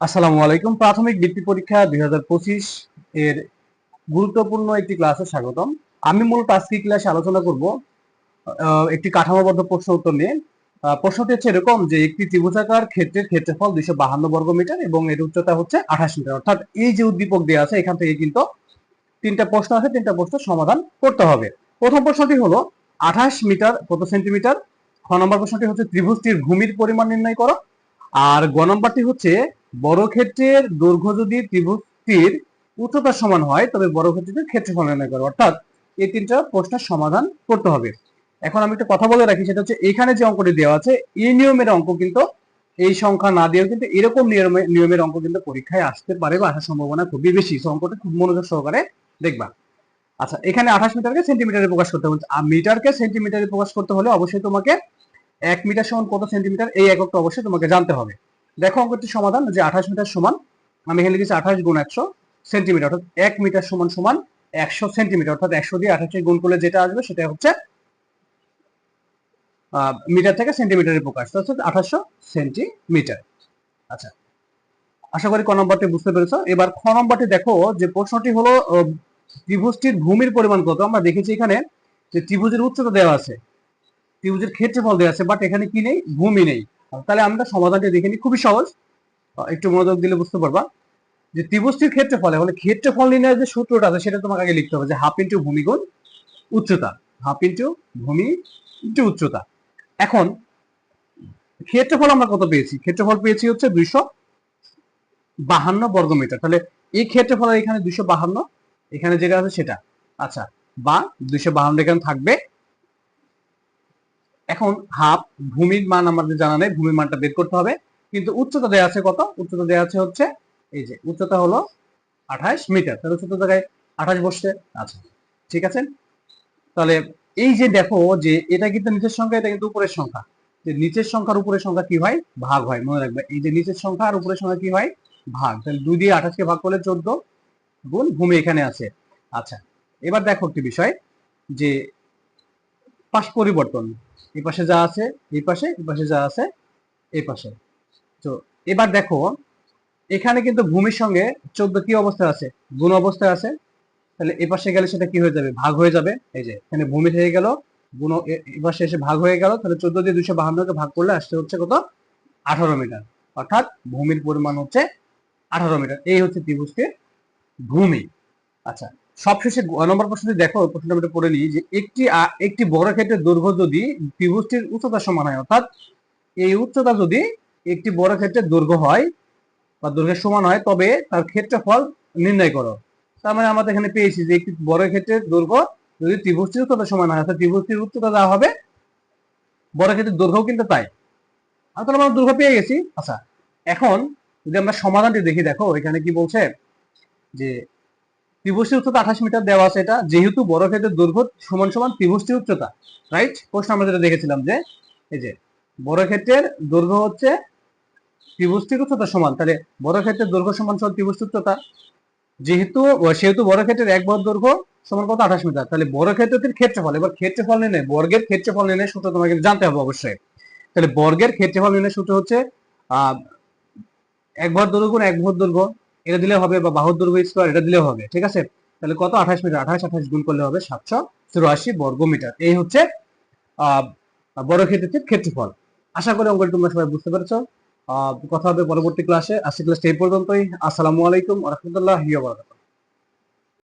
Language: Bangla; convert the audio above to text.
আসসালামু আলাইকুম। প্রাথমিক বৃত্তি পরীক্ষা দুই হাজার পঁচিশ এর গুরুত্বপূর্ণ একটি ক্লাসে স্বাগতম। আমি মূলত আজকে ক্লাসে আলোচনা করব? একটি কাঠামোবদ্ধ প্রশ্ন উত্তর নিয়ে। প্রশ্নটি হচ্ছে এরকম যে, একটি ত্রিভুজাকার ক্ষেত্রের ক্ষেত্রফল দুইশো বাহান্ন বর্গ মিটার এবং এর উচ্চতা হচ্ছে আঠাশ মিটার। অর্থাৎ এই যে উদ্দীপক দেওয়া আছে, এখান থেকে কিন্তু তিনটা প্রশ্ন আছে, তিনটা প্রশ্ন সমাধান করতে হবে। প্রথম প্রশ্নটি হলো, আঠাশ মিটার কত সেন্টিমিটার? খ নম্বর প্রশ্নটি হচ্ছে, ত্রিভুজটির ভূমির পরিমাণ নির্ণয় করো। আর গ নম্বরটি হচ্ছে বর্গক্ষেত্রের দৈর্ঘ্য যদি ত্রিভুজটির উচ্চতার সমান হয়, তবে বর্গক্ষেত্রটির ক্ষেত্রফল নির্ণয় করো। অর্থাৎ এই তিনটা প্রশ্নের সমাধান করতে হবে। এখন আমি একটা কথা বলে রাখি, সেটা হচ্ছে এখানে যে অঙ্কটি দেওয়া আছে, এই নিয়মের অঙ্ক কিন্তু, এই সংখ্যা না দিয়েও কিন্তু এরকম নিয়মে, নিয়মের অঙ্ক কিন্তু পরীক্ষায় আসতে পারে বা আসার সম্ভাবনা খুবই বেশি। অঙ্কটা খুব মনোযোগ সহকারে দেখবা। আচ্ছা এখানে আঠাশ মিটারকে সেন্টিমিটারে প্রকাশ করতে হবে। আর মিটারকে সেন্টিমিটারে প্রকাশ করতে হলে অবশ্যই তোমাকে এক মিটার সমান কত সেন্টিমিটার, এই এককটা অবশ্যই তোমাকে জানতে হবে। দেখো অঙ্কটির সমাধান, যে আঠাশ মিটার সমান, আমি এখানে লিখেছি আঠাশ গুণ একশো সেন্টিমিটার, অর্থাৎ এক মিটার সমান সমান একশো সেন্টিমিটার, অর্থাৎ একশো দিয়ে আঠাশে গুণ করলে যেটা আসবে সেটা হচ্ছে মিটার থেকে সেন্টিমিটারে প্রকাশ অর্থাৎ আঠাশশো সেন্টিমিটার। আচ্ছা আশা করি ক নম্বরটি বুঝতে পেরেছ। এবার খ নম্বরটি দেখো, যে প্রশ্নটি হলো ত্রিভুজটির ভূমির পরিমাণ কত? আমরা দেখেছি এখানে যে ত্রিভুজের উচ্চতা দেওয়া আছে, ত্রিভুজের ক্ষেত্রফল দেওয়া আছে বাট এখানে কি নেই? ভূমি নেই। তাহলে আমরা সমাধানটি দেখে নিই। খুবই সহজ। একটু মনোযোগ দিলে বুঝতে পারবা। যে ত্রিভুজটির ক্ষেত্রফল, এখন ক্ষেত্রফল নির্ণয়ের যে সূত্রটা আছে, সেটা তোমাকে আগে লিখতে হবে যে হাফ ইন্টু ভূমি গুণ উচ্চতা। হাফ ইন্টু ভূমি ইন্টু উচ্চতা। এখন, ক্ষেত্রফল আমরা কত পেয়েছি? ক্ষেত্রফল পেয়েছি হচ্ছে দুইশো বাহান্ন বর্গমিটার তাহলে এই ক্ষেত্রফল এখানে দুইশো বাহান্ন, এখানে যেটা আছে সেটা। আচ্ছা বা দুইশো বাহান্ন এখানে থাকবে এখন হাফ ভূমির মান আমাদের জানা নেই, ভূমির মানটা বের করতে হবে। কিন্তু উচ্চতা দেওয়া আছে কত? উচ্চতা দেওয়া আছে হচ্ছে, এই যে, উচ্চতা হলো আঠাশ মিটার। তাহলে উচ্চতা জায়গায় আঠাশ বসছে আচ্ছা ঠিক আছে। তাহলে এই যে দেখো যে এটা কিন্তু নিচের সংখ্যা, এটা কিন্তু উপরের সংখ্যা। যে নিচের সংখ্যার উপরের সংখ্যা কি হয়? ভাগ হয়, মনে রাখবে। এই যে নিচের সংখ্যা আর উপরের সংখ্যা কি হয়? ভাগ। তাহলে দুই দিয়ে আঠাশকে ভাগ করলে চোদ্দ গুণ ভূমি এখানে আছে। আচ্ছা এবার দেখো একটি বিষয় যে পাশ পরিবর্তন। এই পাশে যা আছে, এই পাশে এই পাশে যা আছে, এই পাশে। তো এবার দেখো, এখানে কিন্তু ভূমির সঙ্গে চোদ্দ কি অবস্থায় আছে? গুণ অবস্থায় আছে। তাহলে এ পাশে গেলে সেটা কি হয়ে যাবে? ভাগ হয়ে যাবে। এই যে, এখানে ভূমি থেকে গেল, গুণ এ- পাশে এসে ভাগ হয়ে গেল। তাহলে চোদ্দ দিয়ে দুশো বাহান্নকে ভাগ করলে আসতে হচ্ছে কত? আঠারো মিটার। অর্থাৎ ভূমির পরিমাণ হচ্ছে আঠারো মিটার। এই হচ্ছে ত্রিভুজটির ভূমি। আচ্ছা সবশেষে নম্বর প্রশ্নটি দেখো প্রশ্নটা আমি একটু পড়ে নিই যে একটি একটি বড় ক্ষেত্রের দৈর্ঘ্য যদি ত্রিভুজটির উচ্চতা সমান হয়, অর্থাৎ এই উচ্চতা যদি একটি বড় ক্ষেত্রের দৈর্ঘ্য হয় বা দৈর্ঘ্যের সমান হয়, তবে তার ক্ষেত্রফল নির্ণয় করো। তার মানে আমরা তো এখানে পেয়েছি যে একটি বড় ক্ষেত্রের দৈর্ঘ্য যদি ত্রিভুজটির উচ্চতা সমান হয়, অর্থাৎ ত্রিভুজটির উচ্চতা যা হবে, বড় ক্ষেত্রের দৈর্ঘ্য কিন্তু তাই। আর তাহলে আমরা দৈর্ঘ্য পেয়ে গেছি। আচ্ছা এখন যদি আমরা সমাধানটি দেখি, দেখো, এখানে কি বলছে যে ত্রিভুজটির উচ্চতা আঠাশ মিটার দেওয়া আছে এটা। যেহেতু বড় ক্ষেত্রের দৈর্ঘ্য সমান সমান ত্রিভুজটির উচ্চতা রাইট প্রশ্ন আমরা যেটা দেখেছিলাম যে, এই যে, বড় ক্ষেত্রের দৈর্ঘ্য হচ্ছে ত্রিভুজটির উচ্চতা সমান, তাহলে বড় ক্ষেত্রের দৈর্ঘ্য সমান সমান ত্রিভুজটির উচ্চতা। যেহেতু সেহেতু বড় ক্ষেত্রের এক বড় দৈর্ঘ্য সমান কত? আঠাশ মিটার। তাহলে বড় ক্ষেত্রের ক্ষেত্রফল, এবার ক্ষেত্রফল নির্ণয়, বর্গের ক্ষেত্রফল নির্ণয় সূত্র তোমাকে জানতে হবে অবশ্যই। তাহলে বর্গের ক্ষেত্রফল নির্ণয় সূত্র হচ্ছে, আহ, এক ভর দৈর্ঘ্য এক ভর দৈর্ঘ্য। এটা দিলে হবে বা দৈর্ঘ্য স্কোয়ার এটা দিলে হবে, ঠিক আছে? তাহলে কত? আঠাশ মিটার আঠাশ আঠাশ গুণ করলে হবে সাতশো চুরাশি বর্গ মিটার এই হচ্ছে বড় ক্ষেত্রের ক্ষেত্রফল। আশা করি অঙ্কটি তোমরা সবাই বুঝতে পেরেছ। কথা হবে পরবর্তী ক্লাসে আজকে ক্লাসটা এই পর্যন্তই। আসসালামু আলাইকুম রহমতুল্লাহ